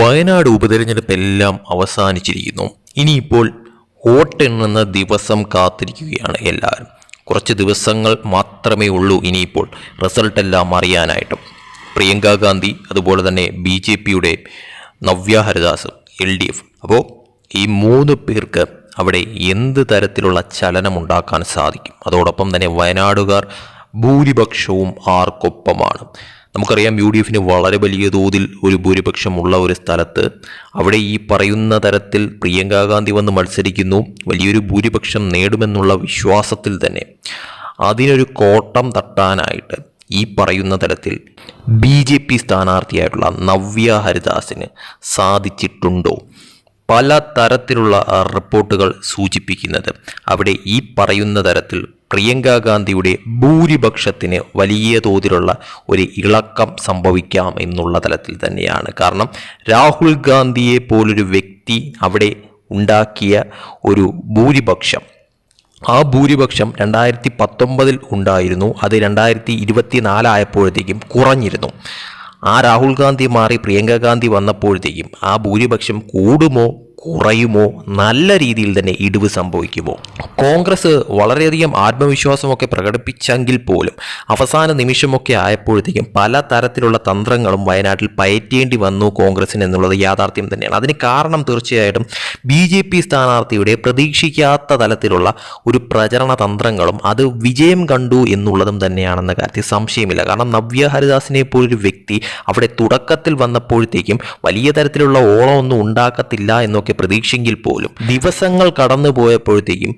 വയനാട് ഉപതെരഞ്ഞെടുപ്പ് എല്ലാം അവസാനിച്ചിരിക്കുന്നു. ഇനിയിപ്പോൾ വോട്ടെണ്ണുന്ന ദിവസം കാത്തിരിക്കുകയാണ് എല്ലാവരും. കുറച്ച് ദിവസങ്ങൾ മാത്രമേ ഉള്ളൂ ഇനിയിപ്പോൾ റിസൾട്ട് എല്ലാം അറിയാനായിട്ടും. പ്രിയങ്ക ഗാന്ധി അതുപോലെ തന്നെ ബി ജെ പിയുടെ Navya Haridas L D F. അപ്പോൾ ഈ മൂന്ന് പേർക്ക് അവിടെ എന്ത് തരത്തിലുള്ള ചലനമുണ്ടാക്കാൻ സാധിക്കും? അതോടൊപ്പം തന്നെ വയനാടുകാർ ഭൂരിപക്ഷവും ആർക്കൊപ്പമാണ്. നമുക്കറിയാം യു ഡി എഫിന് വളരെ വലിയ തോതിൽ ഒരു ഭൂരിപക്ഷമുള്ള ഒരു സ്ഥലത്ത് അവിടെ ഈ പറയുന്ന തരത്തിൽ പ്രിയങ്ക ഗാന്ധി വന്ന് മത്സരിക്കുന്നു. വലിയൊരു ഭൂരിപക്ഷം നേടുമെന്നുള്ള വിശ്വാസത്തിൽ തന്നെ അതിനൊരു കോട്ടം തട്ടാനായിട്ട് ഈ പറയുന്ന തരത്തിൽ ബി ജെ പി സ്ഥാനാർത്ഥിയായിട്ടുള്ള നവ്യ ഹരിദാസിന് സാധിച്ചിട്ടുണ്ടോ? പല തരത്തിലുള്ള റിപ്പോർട്ടുകൾ സൂചിപ്പിക്കുന്നത് അവിടെ ഈ പറയുന്ന തരത്തിൽ പ്രിയങ്ക ഗാന്ധിയുടെ ഭൂരിപക്ഷത്തിന് വലിയ തോതിലുള്ള ഒരു ഇളക്കം സംഭവിക്കാം എന്നുള്ള തലത്തിൽ തന്നെയാണ്. കാരണം രാഹുൽ ഗാന്ധിയെ പോലൊരു വ്യക്തി അവിടെ ഉണ്ടാക്കിയ ഒരു ഭൂരിപക്ഷം. ആ ഭൂരിപക്ഷം രണ്ടായിരത്തി പത്തൊമ്പതിൽ ഉണ്ടായിരുന്നു. അത് രണ്ടായിരത്തി ഇരുപത്തി നാലായപ്പോഴത്തേക്കും കുറഞ്ഞിരുന്നു. ആ രാഹുൽ ഗാന്ധി മാറി പ്രിയങ്ക ഗാന്ധി വന്നപ്പോഴത്തേക്കും ആ ഭൂരിപക്ഷം കൂടുമോ കുറയുമോ? നല്ല രീതിയിൽ തന്നെ ഇടിവ് സംഭവിക്കുമോ? കോൺഗ്രസ് വളരെയധികം ആത്മവിശ്വാസമൊക്കെ പ്രകടിപ്പിച്ചെങ്കിൽ പോലും അവസാന നിമിഷമൊക്കെ ആയപ്പോഴത്തേക്കും പല തരത്തിലുള്ള തന്ത്രങ്ങളും വയനാട്ടിൽ പയറ്റേണ്ടി വന്നു കോൺഗ്രസിന് എന്നുള്ളത് യാഥാർത്ഥ്യം തന്നെയാണ്. അതിന് കാരണം തീർച്ചയായിട്ടും ബി ജെ പി സ്ഥാനാർത്ഥിയുടെ പ്രതീക്ഷിക്കാത്ത തലത്തിലുള്ള ഒരു പ്രചരണ തന്ത്രങ്ങളും അത് വിജയം കണ്ടു എന്നുള്ളതും തന്നെയാണെന്ന കാര്യത്തിൽ സംശയമില്ല. കാരണം നവ്യ ഹരിദാസിനെ പോലൊരു വ്യക്തി അവിടെ തുടക്കത്തിൽ വന്നപ്പോഴത്തേക്കും വലിയ തരത്തിലുള്ള ഓളം ഒന്നും ഉണ്ടാക്കത്തില്ല എന്നൊക്കെ പ്രതീക്ഷയെങ്കിൽ പോലും ദിവസങ്ങൾ കടന്നു പോയപ്പോഴത്തേക്കും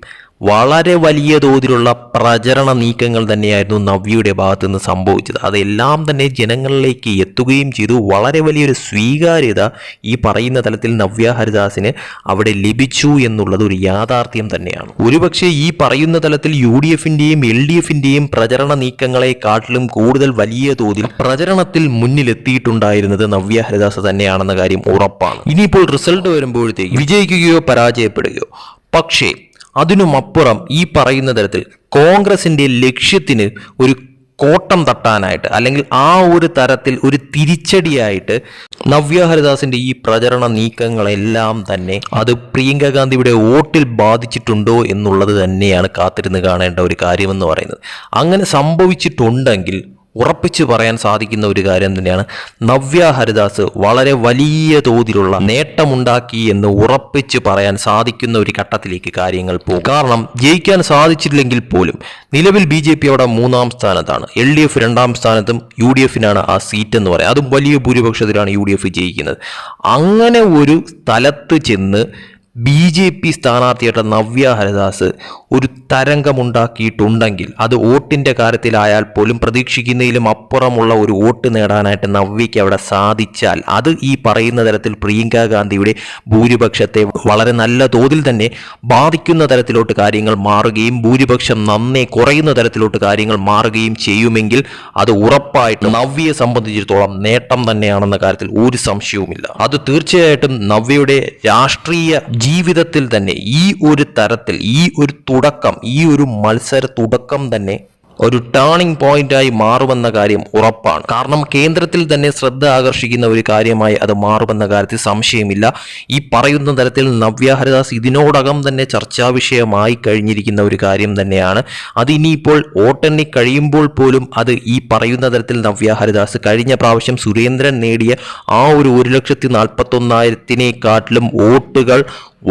വളരെ വലിയ തോതിലുള്ള പ്രചരണ നീക്കങ്ങൾ തന്നെയായിരുന്നു നവ്യയുടെ ഭാഗത്തു നിന്ന് സംഭവിച്ചത്. അതെല്ലാം തന്നെ ജനങ്ങളിലേക്ക് എത്തുകയും ചെയ്തു. വളരെ വലിയൊരു സ്വീകാര്യത ഈ പറയുന്ന തലത്തിൽ നവ്യ ഹരിദാസിന് അവിടെ ലഭിച്ചു എന്നുള്ളത് ഒരു യാഥാർത്ഥ്യം തന്നെയാണ്. ഒരുപക്ഷെ ഈ പറയുന്ന തലത്തിൽ യു ഡി എഫിന്റെയും എൽ ഡി എഫിന്റെയും പ്രചരണ നീക്കങ്ങളെക്കാട്ടിലും കൂടുതൽ വലിയ തോതിൽ പ്രചരണത്തിൽ മുന്നിലെത്തിയിട്ടുണ്ടായിരുന്നത് നവ്യ ഹരിദാസ് തന്നെയാണെന്ന കാര്യം ഉറപ്പാണ്. ഇനിയിപ്പോൾ റിസൾട്ട് വരുമ്പോഴത്തേക്ക് വിജയിക്കുകയോ പരാജയപ്പെടുകയോ. പക്ഷേ അതിനുമപ്പുറം ഈ പറയുന്ന തരത്തിൽ കോൺഗ്രസിന്റെ ലക്ഷ്യത്തിന് ഒരു കോട്ടം തട്ടാനായിട്ട് അല്ലെങ്കിൽ ആ ഒരു തരത്തിൽ ഒരു തിരിച്ചടിയായിട്ട് നവ്യ ഹരിദാസിന്റെ ഈ പ്രചരണ നീക്കങ്ങളെല്ലാം തന്നെ അത് പ്രിയങ്ക ഗാന്ധിയുടെ വോട്ടിൽ ബാധിച്ചിട്ടുണ്ടോ എന്നുള്ളത് തന്നെയാണ് കാത്തിരുന്ന് കാണേണ്ട ഒരു കാര്യമെന്ന് പറയുന്നത്. അങ്ങനെ സംഭവിച്ചിട്ടുണ്ടെങ്കിൽ ഉറപ്പിച്ചു പറയാൻ സാധിക്കുന്ന ഒരു കാര്യം തന്നെയാണ്. നവ്യ ഹരിദാസ് വളരെ വലിയ തോതിലുള്ള നേട്ടമുണ്ടാക്കി എന്ന് ഉറപ്പിച്ച് പറയാൻ സാധിക്കുന്ന ഒരു ഘട്ടത്തിലേക്ക് കാര്യങ്ങൾ പോകും. കാരണം ജയിക്കാൻ സാധിച്ചില്ലെങ്കിൽ പോലും നിലവിൽ ബി ജെ പി അവിടെ മൂന്നാം സ്ഥാനത്താണ്. എൽ ഡി എഫ് രണ്ടാം സ്ഥാനത്തും യു ഡി എഫിനാണ് ആ സീറ്റ് എന്ന് പറയുന്നത് അതും വലിയ ഭൂരിപക്ഷത്തിലാണ് യു ഡി എഫ് ജയിക്കുന്നത്. അങ്ങനെ ഒരു സ്ഥലത്ത് ചെന്ന് ബി ജെ പി സ്ഥാനാർത്ഥിയായിട്ട് നവ്യ ഹരിദാസ് ഒരു തരംഗമുണ്ടാക്കിയിട്ടുണ്ടെങ്കിൽ അത് വോട്ടിന്റെ കാര്യത്തിലായാൽ പോലും പ്രതീക്ഷിക്കുന്നതിലും അപ്പുറമുള്ള ഒരു വോട്ട് നേടാനായിട്ട് നവ്യയ്ക്ക് അവിടെ സാധിച്ചാൽ അത് ഈ പറയുന്ന തരത്തിൽ പ്രിയങ്ക ഗാന്ധിയുടെ ഭൂരിപക്ഷത്തെ വളരെ നല്ല തോതിൽ തന്നെ ബാധിക്കുന്ന തരത്തിലോട്ട് കാര്യങ്ങൾ മാറുകയും ഭൂരിപക്ഷം നന്നേ കുറയുന്ന തരത്തിലോട്ട് കാര്യങ്ങൾ മാറുകയും ചെയ്യുമെങ്കിൽ അത് ഉറപ്പായിട്ട് നവ്യയെ സംബന്ധിച്ചിടത്തോളം നേട്ടം തന്നെയാണെന്ന കാര്യത്തിൽ ഒരു സംശയവുമില്ല. അത് തീർച്ചയായിട്ടും നവ്യയുടെ രാഷ്ട്രീയ ജീവിതത്തിൽ തന്നെ ഈ ഒരു തരത്തിൽ ഈ ഒരു തുടക്കം ഈ ഒരു മത്സര തുടക്കം തന്നെ ഒരു ടേണിംഗ് പോയിന്റായി മാറുമെന്ന കാര്യം ഉറപ്പാണ്. കാരണം കേന്ദ്രത്തിൽ തന്നെ ശ്രദ്ധ ആകർഷിക്കുന്ന ഒരു കാര്യമായി അത് മാറുമെന്ന കാര്യത്തിൽ സംശയമില്ല. ഈ പറയുന്ന തരത്തിൽ നവ്യ ഹരിദാസ് ഇതിനോടകം തന്നെ ചർച്ചാ വിഷയമായി കഴിഞ്ഞിരിക്കുന്ന ഒരു കാര്യം തന്നെയാണ്. അത് ഇനിയിപ്പോൾ വോട്ടെണ്ണി കഴിയുമ്പോൾ പോലും അത് ഈ പറയുന്ന തരത്തിൽ നവ്യ ഹരിദാസ് കഴിഞ്ഞ പ്രാവശ്യം സുരേന്ദ്രൻ നേടിയ ആ ഒരു ഒരു ലക്ഷത്തി നാൽപ്പത്തൊന്നായിരത്തിനെക്കാട്ടിലും വോട്ടുകൾ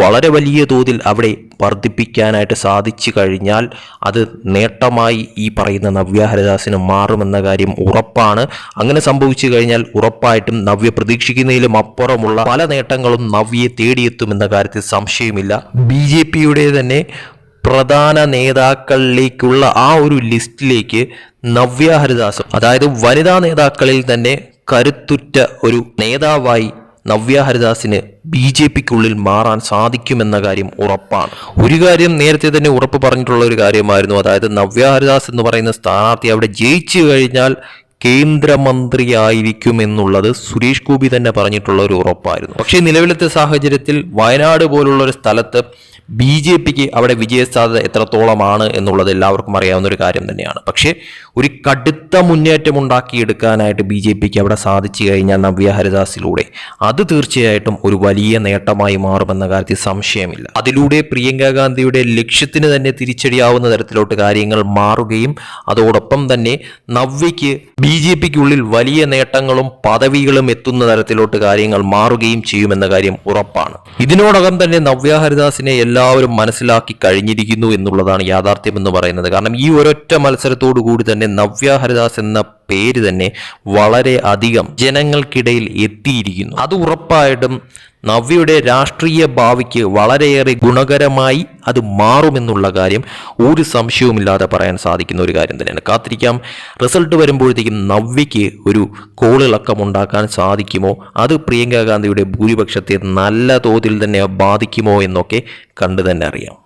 വളരെ വലിയ തോതിൽ അവിടെ വർദ്ധിപ്പിക്കാനായിട്ട് സാധിച്ചു കഴിഞ്ഞാൽ അത് നേട്ടമായി ഈ പറയുന്ന നവ്യ ഹരിദാസിന് മാറുമെന്ന കാര്യം ഉറപ്പാണ്. അങ്ങനെ സംഭവിച്ചു കഴിഞ്ഞാൽ ഉറപ്പായിട്ടും നവ്യ പ്രതീക്ഷിക്കുന്നതിലും അപ്പുറമുള്ള പല നേട്ടങ്ങളും നവ്യെ തേടിയെത്തുമെന്ന കാര്യത്തിൽ സംശയമില്ല. ബി ജെ പിയുടെ തന്നെ പ്രധാന നേതാക്കളിലേക്കുള്ള ആ ഒരു ലിസ്റ്റിലേക്ക് നവ്യ ഹരിദാസും അതായത് വനിതാ നേതാക്കളിൽ തന്നെ കരുത്തുറ്റ ഒരു നേതാവായി നവ്യ ഹരിദാസിന് ബി ജെ പിക്കുള്ളിൽ മാറാൻ സാധിക്കുമെന്ന കാര്യം ഉറപ്പാണ്. ഒരു കാര്യം നേരത്തെ തന്നെ ഉറപ്പ് പറഞ്ഞിട്ടുള്ള ഒരു കാര്യമായിരുന്നു. അതായത് നവ്യ ഹരിദാസ് എന്ന് പറയുന്ന സ്ഥാനാർത്ഥി അവിടെ ജയിച്ചു കഴിഞ്ഞാൽ കേന്ദ്രമന്ത്രിയായിരിക്കും എന്നുള്ളത് സുരേഷ് ഗോപി തന്നെ പറഞ്ഞിട്ടുള്ള ഒരു ഉറപ്പായിരുന്നു. പക്ഷേ നിലവിലത്തെ സാഹചര്യത്തിൽ വയനാട് പോലുള്ള ഒരു സ്ഥലത്ത് ബി ജെ പിക്ക് അവിടെ വിജയസാധ്യത എത്രത്തോളമാണ് എന്നുള്ളത് എല്ലാവർക്കും അറിയാവുന്ന ഒരു കാര്യം തന്നെയാണ്. പക്ഷേ ഒരു കടുത്ത മുന്നേറ്റം ഉണ്ടാക്കിയെടുക്കാനായിട്ട് ബി ജെ പിക്ക് അവിടെ സാധിച്ചു കഴിഞ്ഞാൽ നവ്യ ഹരിദാസിലൂടെ അത് തീർച്ചയായിട്ടും ഒരു വലിയ നേട്ടമായി മാറുമെന്ന കാര്യത്തിൽ സംശയമില്ല. അതിലൂടെ പ്രിയങ്ക ഗാന്ധിയുടെ ലക്ഷ്യത്തിന് തന്നെ തിരിച്ചടിയാവുന്ന തരത്തിലോട്ട് കാര്യങ്ങൾ മാറുകയും അതോടൊപ്പം തന്നെ നവ്യയ്ക്ക് ബി ജെ പിക്കുള്ളിൽ വലിയ നേട്ടങ്ങളും പദവികളും എത്തുന്ന തരത്തിലോട്ട് കാര്യങ്ങൾ മാറുകയും ചെയ്യുമെന്ന കാര്യം ഉറപ്പാണ്. ഇതിനോടകം തന്നെ നവ്യ ഹരിദാസിനെ എല്ലാവരും മനസ്സിലാക്കി കഴിഞ്ഞിരിക്കുന്നു എന്നുള്ളതാണ് യാഥാർത്ഥ്യം എന്ന് പറയുന്നത്. കാരണം ഈ ഒരൊറ്റ മത്സരത്തോടു കൂടി തന്നെ നവ്യ ഹരിദാസ് എന്ന പേര് തന്നെ വളരെ അധികം ജനങ്ങൾക്കിടയിൽ എത്തിയിരിക്കുന്നു. അത് ഉറപ്പായിട്ടും നവ്യയുടെ രാഷ്ട്രീയ ഭാവിക്ക് വളരെയേറെ ഗുണകരമായി അത് മാറുമെന്നുള്ള കാര്യം ഒരു സംശയവുമില്ലാതെ പറയാൻ സാധിക്കുന്ന ഒരു കാര്യം തന്നെയാണ്. കാത്തിരിക്കാം. റിസൾട്ട് വരുമ്പോഴത്തേക്കും നവ്യയ്ക്ക് ഒരു കോളിളക്കം ഉണ്ടാക്കാൻ സാധിക്കുമോ? അത് പ്രിയങ്ക ഗാന്ധിയുടെ ഭൂരിപക്ഷത്തെ നല്ല തോതിൽ തന്നെ ബാധിക്കുമോ എന്നൊക്കെ കണ്ടു തന്നെ അറിയാം.